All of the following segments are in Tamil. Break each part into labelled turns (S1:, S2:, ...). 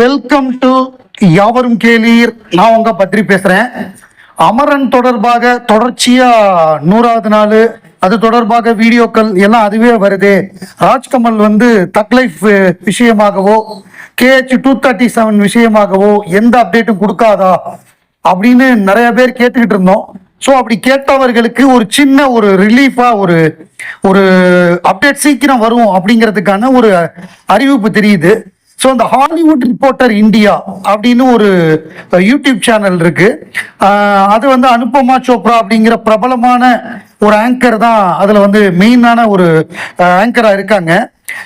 S1: வெல்கம் டு யாவரும் கேளீர். நான் உங்க பத்ரி பேசுறேன். அமரன் தொடர்பாக தொடர்ச்சியா நூறாவது நாள் அது தொடர்பாக வீடியோக்கள் எல்லாம் அதுவே வருது. ராஜ்கமல் வந்து தக் லைஃப் விஷயமாகவோ கேஹெச் டூ தேர்ட்டி செவன் விஷயமாகவோ எந்த அப்டேட்டும் கொடுக்காதா அப்படின்னு நிறைய பேர் கேட்டுக்கிட்டு இருந்தோம். ஸோ அப்படி கேட்டவர்களுக்கு ஒரு சின்ன ஒரு ரிலீஃபா ஒரு ஒரு அப்டேட் சீக்கிரம் வரும் அப்படிங்கிறதுக்கான ஒரு அறிவிப்பு தெரியுது. ஸோ இந்த ஹாலிவுட் ரிப்போர்ட்டர் இந்தியா அப்படின்னு ஒரு யூடியூப் சேனல் இருக்கு. அது வந்து அனுபமா சோப்ரா அப்படிங்கிற பிரபலமான ஒரு ஆங்கர் தான் அதில் வந்து மெயினான ஒரு ஆங்கராக இருக்காங்க.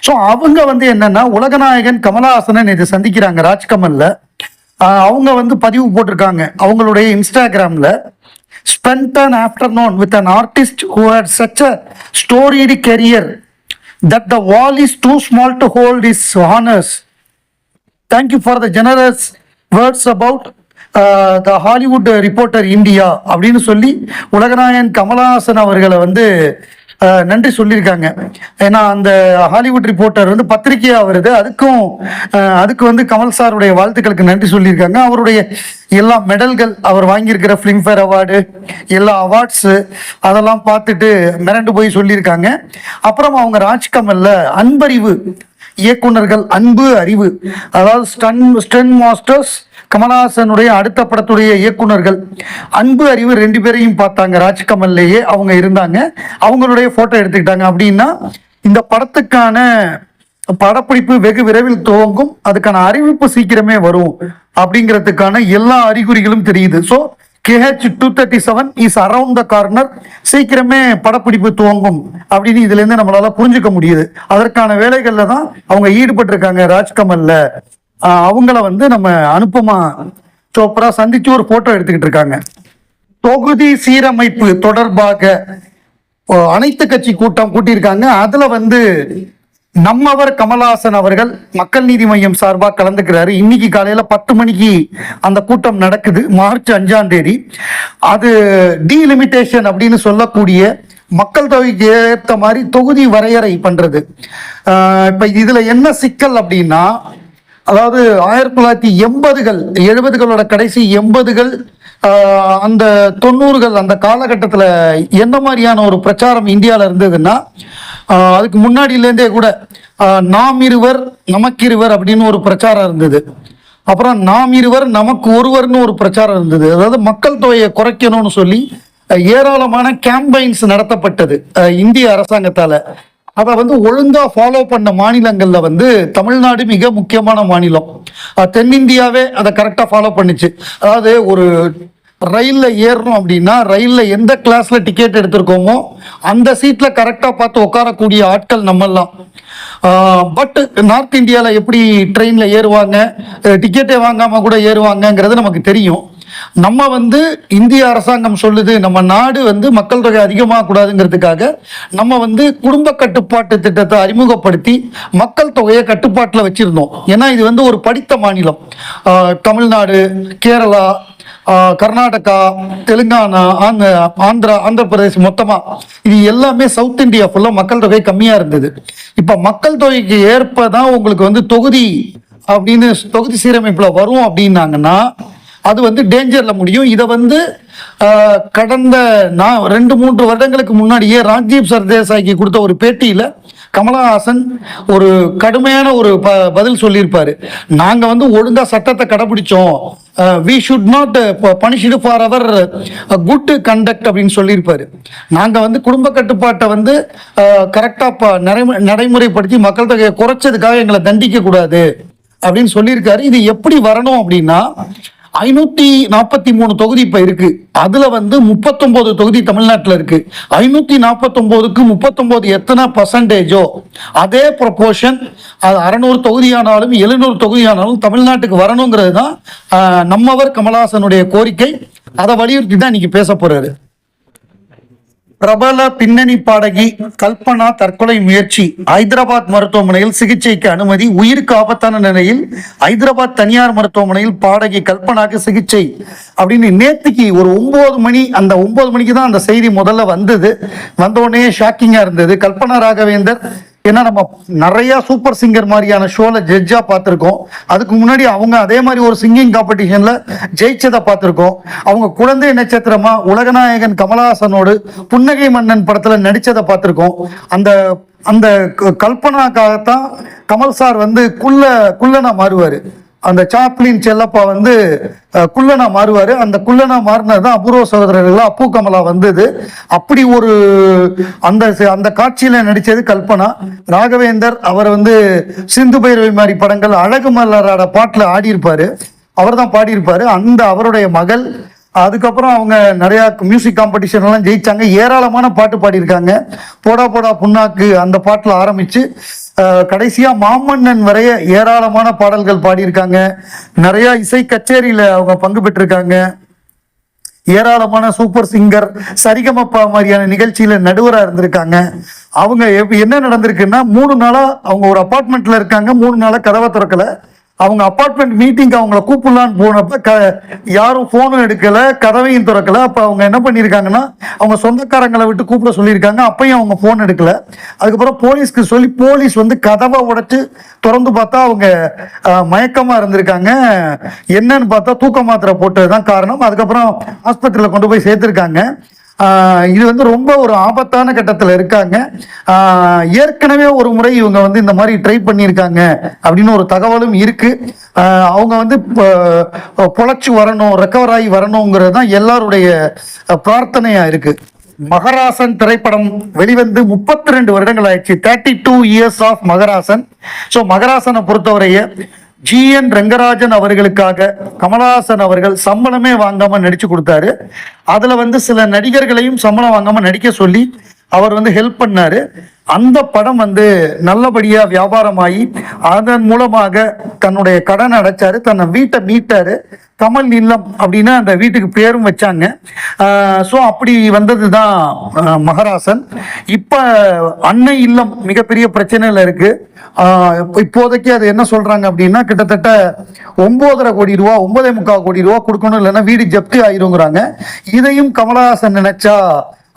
S1: ஸோ அவங்க வந்து என்னன்னா உலகநாயகன் கமலஹாசனன் இதை சந்திக்கிறாங்க ராஜ்கமலில். அவங்க வந்து பதிவு போட்டிருக்காங்க அவங்களுடைய இன்ஸ்டாகிராமில் spend an afternoon with an artist who had such a storied career that the wall is too small to hold his honours thank you for the generous words about the Hollywood Reporter India அப்படின்னு சொல்லி உலகநாயகன் கமலஹாசன் அவர்களை வந்து uh, நன்றி சொல்லியிருக்காங்க. ஏன்னா அந்த ஹாலிவுட் ரிப்போர்ட்டர் வந்து பத்திரிகையாக வருது. அதுக்கும் uh, அதுக்கு வந்து கமல் சாருடைய வாழ்த்துக்களுக்கு நன்றி சொல்லியிருக்காங்க. அவருடைய எல்லா மெடல்கள் அவர் வாங்கியிருக்கிற ஃபிலிம்ஃபேர் அவார்டு எல்லா அவார்ட்ஸு அதெல்லாம் பார்த்துட்டு மிரண்டு போய் சொல்லியிருக்காங்க. அப்புறம் அவங்க ராஜ்கமலில் அன்பறிவு இயக்குனர்கள் அன்பு அறிவு. அதாவது ஸ்டன் ஸ்டன் மாஸ்டர்ஸ் கமலஹாசனுடைய அடுத்த படத்துடைய இயக்குனர்கள் அன்பு அறிவு ரெண்டு பேரையும் பார்த்தாங்க. ராஜ்கமல்லையே அவங்க இருந்தாங்க. அவங்களுடைய ஃபோட்டோ எடுத்துக்கிட்டாங்க. அப்படின்னா இந்த படத்துக்கான படப்பிடிப்பு வெகு விரைவில் துவங்கும். அதுக்கான அறிவிப்பு சீக்கிரமே வரும். அப்படிங்கிறதுக்கான எல்லா அறிகுறிகளும் தெரியுது. So KH two thirty seven is around the corner சீக்கிரமே படப்பிடிப்பு துவங்கும் அப்படின்னு இதுல இருந்து நம்மளால புரிஞ்சுக்க முடியுது. அதற்கான வேலைகள்ல தான் அவங்க ஈடுபட்டு இருக்காங்க ராஜ்கமல்ல அவங்கள வந்து நம்ம அனுப்பமா சோப்ரா சந்திச்சு ஒரு போட்டோ எடுத்துக்கிட்டு இருக்காங்க. தொகுதி சீரமைப்பு தொடர்பாக அனைத்து கட்சி கூட்டம் கூட்டியிருக்காங்க. அதுல வந்து நம்மவர் கமலஹாசன் அவர்கள் மக்கள் நீதி மையம் சார்பாக கலந்துக்கிறாரு. இன்னைக்கு காலையில பத்து மணிக்கு அந்த கூட்டம் நடக்குது. மார்ச் அஞ்சாம் தேதி. அது டீலிமிட்டேஷன் அப்படின்னு சொல்லக்கூடிய மக்கள் தொகைக்கு ஏற்ற மாதிரி தொகுதி வரையறை பண்றது. இப்ப இதுல என்ன சிக்கல் அப்படின்னா அதாவது ஆயிரத்தி தொள்ளாயிரத்தி எண்பதுகள் எழுபதுகளோட கடைசி எண்பதுகள் அந்த தொண்ணூறுகள் அந்த காலகட்டத்தில் எந்த மாதிரியான ஒரு பிரச்சாரம் இந்தியாவில் இருந்ததுன்னா அதுக்கு முன்னாடியிலேருந்தே கூட நாம் இருவர் நமக்கிருவர் அப்படின்னு ஒரு பிரச்சாரம் இருந்தது. அப்புறம் நாம் இருவர் நமக்கு ஒருவர்னு ஒரு பிரச்சாரம் இருந்தது. அதாவது மக்கள் தொகையை குறைக்கணும்னு சொல்லி ஏராளமான கேம்பெயின்ஸ் நடத்தப்பட்டது இந்திய அரசாங்கத்தால். அதை வந்து ஒழுங்கா ஃபாலோ பண்ண மாநிலங்கள்ல வந்து தமிழ்நாடு மிக முக்கியமான மாநிலம். தென்னிந்தியாவே அதை கரெக்டா ஃபாலோ பண்ணுச்சு. அதாவது ஒரு ரயிலில் ஏறணும் அப்படின்னா ரயிலில் எந்த கிளாஸில் டிக்கெட் எடுத்திருக்கோமோ அந்த சீட்டில் கரெக்டாக பார்த்து உட்காரக்கூடிய ஆட்கள் நம்மெல்லாம். பட் நார்த் இந்தியாவில் எப்படி ட்ரெயினில் ஏறுவாங்க டிக்கெட்டே வாங்காமல் கூட ஏறுவாங்கங்கிறது நமக்கு தெரியும். நம்ம வந்து இந்திய அரசாங்கம் சொல்லுது நம்ம நாடு வந்து மக்கள் தொகை அதிகமாக கூடாதுங்கிறதுக்காக நம்ம வந்து குடும்ப கட்டுப்பாட்டு திட்டத்தை அறிமுகப்படுத்தி மக்கள் தொகையை கட்டுப்பாட்டில் வச்சிருந்தோம். ஏன்னா இது வந்து ஒரு படித்த மாநிலம். ஆஹ் தமிழ்நாடு கேரளா ஆஹ் கர்நாடகா தெலுங்கானா ஆந்த ஆந்திரா ஆந்திர பிரதேசம் மொத்தமா இது எல்லாமே சவுத் இந்தியா ஃபுல்லாக மக்கள் தொகை கம்மியாக இருந்தது. இப்போ மக்கள் தொகைக்கு ஏற்ப தான் உங்களுக்கு வந்து தொகுதி அப்படின்னு தொகுதி சீரமைப்பில் வரும் அப்படின்னாங்கன்னா அது வந்து டேஞ்சரில் முடியும். இதை வந்து கடந்த நான் ரெண்டு மூன்று வருடங்களுக்கு முன்னாடியே ராஜீவ் சர்தேசாய்க்கு கொடுத்த ஒரு பேட்டியில் கமலஹாசன் ஒரு கடுமையான ஒரு ப பதில் சொல்லியிருப்பார். நாங்கள் வந்து ஒழுங்காக சட்டத்தை கடைபிடிச்சோம். We should not punished for our good conduct அப்படின்னு சொல்லியிருப்பார். நாங்கள் வந்து குடும்ப கட்டுப்பாட்டை வந்து கரெக்டாக நடைமுறைப்படுத்தி மக்கள் தொகையை குறைச்சதுக்காக எங்களை தண்டிக்கக்கூடாது அப்படின்னு சொல்லியிருக்காரு. இது எப்படி வரணும் அப்படின்னா ஐநூத்தி நாற்பத்தி மூணு தொகுதி இப்ப இருக்கு. அதுல வந்து முப்பத்தொன்பது தொகுதி தமிழ்நாட்டில் இருக்கு. ஐநூத்தி நாற்பத்தொன்பதுக்கு முப்பத்தொன்பது எத்தனை பர்சன்டேஜோ அதே ப்ரொபோர்ஷன் அது அறநூறு தொகுதியானாலும் எழுநூறு தொகுதியானாலும் தமிழ்நாட்டுக்கு வரணுங்கிறது தான் நம்மவர் கமலஹாசனுடைய கோரிக்கை. அதை வலியுறுத்தி தான் இன்னைக்கு பேச போறாரு. பிரபல பின்னணி பாடகி கல்பனா தற்கொலை முயற்சி ஹைதராபாத் மருத்துவமனையில் சிகிச்சைக்கு அனுமதி உயிருக்கு ஆபத்தான நிலையில் ஹைதராபாத் தனியார் மருத்துவமனையில் பாடகி கல்பனாக்கு சிகிச்சை அப்படின்னு நேத்துக்கு ஒரு ஒன்பது மணி அந்த ஒன்பது மணிக்கு தான் அந்த செய்தி முதல்ல வந்தது. வந்த உடனே ஷாக்கிங்கா இருந்தது. கல்பனா ராகவேந்தர் ஏன்னா நம்ம நிறைய சூப்பர் சிங்கர் மாதிரியான ஷோல ஜட்ஜா பார்த்துருக்கோம். அதுக்கு முன்னாடி அவங்க அதே மாதிரி ஒரு சிங்கிங் காம்படிஷன்ல ஜெயிச்சதை பார்த்துருக்கோம். அவங்க குழந்தை நட்சத்திரமா உலகநாயகன் கமலஹாசனோடு புன்னகை மன்னன் படத்துல நடிச்சதை பார்த்துருக்கோம். அந்த அந்த க- கல்பனாக்காகத்தான் கமல் சார் வந்து குள்ள குள்ளனா மாறுவாரு. அந்த சாப்ளின் செல்லப்பா வந்து குள்ளனா மாறுவாரு. அந்த குள்ளனா மாறினது தான் அபூர்வ சகோதரர்கள் அப்பு கமலா வந்தது. அப்படி ஒரு அந்த அந்த காட்சியில நடிச்சது கல்பனா. ராகவேந்தர் அவர் வந்து சிந்து பைரவி மாதிரி படங்கள் அழகு மலரோட பாட்டுல ஆடியிருப்பாரு. அவர் தான் பாடியிருப்பாரு. அந்த அவருடைய மகள் அதுக்கப்புறம் அவங்க நிறைய மியூசிக் காம்படிஷன் எல்லாம் ஜெயிச்சாங்க. ஏராளமான பாட்டு பாடியிருக்காங்க. போடா போடா புண்ணாக்கு அந்த பாட்டில் ஆரம்பிச்சு கடைசியாக கடைசியா மாமன்னன் வரைய ஏராளமான பாடல்கள் பாடியிருக்காங்க. நிறைய இசை கச்சேரியில அவங்க பங்கு பெற்றிருக்காங்க. ஏராளமான சூப்பர் சிங்கர் சரிகமப்பா மாதிரியான நிகழ்ச்சியில நடுவராக இருந்திருக்காங்க. அவங்க என்ன நடந்திருக்குன்னா மூணு நாளா அவங்க ஒரு அபார்ட்மெண்ட்ல இருக்காங்க. மூணு நாளா கதவை திறக்கல. அவங்க அப்பார்ட்மெண்ட் மீட்டிங்க்கு அவங்கள கூப்பிடலான்னு போனப்ப க யாரும் ஃபோனும் எடுக்கலை கதவையும் திறக்கல. அப்போ அவங்க என்ன பண்ணியிருக்காங்கன்னா அவங்க சொந்தக்காரங்களை விட்டு கூப்பிட சொல்லியிருக்காங்க. அப்பையும் அவங்க ஃபோன் எடுக்கல. அதுக்கப்புறம் போலீஸ்க்கு சொல்லி போலீஸ் வந்து கதவை உடச்சி திறந்து பார்த்தா அவங்க மயக்கமாக இருந்திருக்காங்க. என்னன்னு பார்த்தா தூக்க மாத்திரை போட்டது தான் காரணம். அதுக்கப்புறம் ஆஸ்பத்திரியில் கொண்டு போய் சேர்த்துருக்காங்க. இது வந்து ரொம்ப ஒரு ஆபத்தான கட்டத்தில் இருக்காங்க. ஏற்கனவே ஒரு முறை இவங்க வந்து இந்த மாதிரி ட்ரை பண்ணியிருக்காங்க அப்படின்னு ஒரு தகவலும் இருக்கு. அவங்க வந்து இப்போ வரணும் ரெக்கவர் ஆகி வரணுங்கிறது தான் எல்லாருடைய பிரார்த்தனையா இருக்கு. மகராசன் திரைப்படம் வெளிவந்து முப்பத்தி ரெண்டு வருடங்கள் ஆயிடுச்சு. Thirty two years of Maharasan. So மகராசனை பொறுத்தவரைய ஜிஎன் ரங்கராஜன் அவர்களுக்காக கமலஹாசன் அவர்கள் சம்பளமே வாங்காம நடிச்சு கொடுத்தாரு. அதுல வந்து சில நடிகர்களையும் சம்பளம் வாங்காம நடிக்க சொல்லி அவர் வந்து ஹெல்ப் பண்ணாரு. அந்த படம் வந்து நல்லபடியா வியாபாரமாகி அதன் மூலமாக தன்னுடைய கடன் அடைச்சாரு தன்னை வீட்டை மீட்டாரு. கமல் இல்லம் அப்படின்னா அந்த வீட்டுக்கு பேரும் வச்சாங்க. ஸோ அப்படி வந்தது தான் மகராசன். இப்போ அன்னை இல்லம் மிகப்பெரிய பிரச்சனையில் இருக்கு. இப்போதைக்கு அது என்ன சொல்றாங்க அப்படின்னா கிட்டத்தட்ட ஒன்பதரை கோடி ரூபா ஒன்பதே முக்கால் கோடி ரூபா கொடுக்கணும் இல்லைன்னா வீடு ஜப்தி ஆயிருங்கிறாங்க. இதையும் கமலஹாசன் நினைச்சா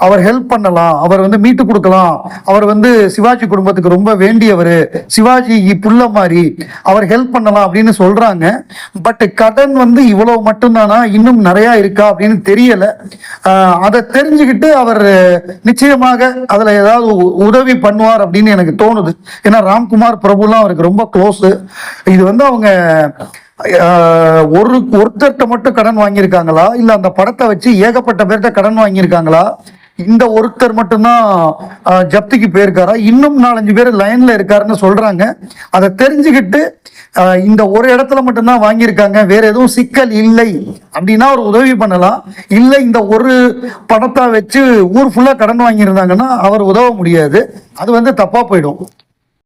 S1: அவர் ஹெல்ப் பண்ணலாம் அவர் வந்து மீட்டு கொடுக்கலாம். அவர் வந்து சிவாஜி குடும்பத்துக்கு ரொம்ப வேண்டியவர். சிவாஜி புள்ள மாதிரி அவர் ஹெல்ப் பண்ணலாம் அப்படின்னு சொல்றாங்க. பட் கடன் வந்து இவ்வளவு மட்டும்தானா? இன்னும் நிறைய இருக்கா அப்படின்னு தெரியல. அதை தெரிஞ்சுக்கிட்டு அவர் நிச்சயமாக அதுல ஏதாவது உ- உதவி பண்ணுவார் அப்படின்னு எனக்கு தோணுது. ஏன்னா ராம்குமார் பிரபுலாம் அவருக்கு ரொம்ப க்ளோஸ் இது வந்து அவங்க ஒரு ஒருத்தர்கிட்ட மட்டும் கடன் வாங்கியிருக்காங்களா? இல்ல அந்த படத்தை வச்சு ஏகப்பட்ட பேர்கிட்ட கடன் வாங்கியிருக்காங்களா? இந்த ஒருத்தர் மட்டும்தான் ஜப்திக்கு போயிருக்காரா? இன்னும் நாலஞ்சு பேர் லைன்ல இருக்காருன்னு சொல்றாங்க. அதை தெரிஞ்சுக்கிட்டு இந்த ஒரு இடத்துல மட்டும்தான் வாங்கியிருக்காங்க. வேற எதுவும் சிக்கல் இல்லை. அப்படின்னா ஒரு உதவி பண்ணலாம். இல்லை இந்த ஒரு பணத்தை வச்சு ஊர் ஃபுல்லா கடன் வாங்கியிருந்தாங்கன்னா அவர் உதவ முடியாது. அது வந்து தப்பா போயிடும்.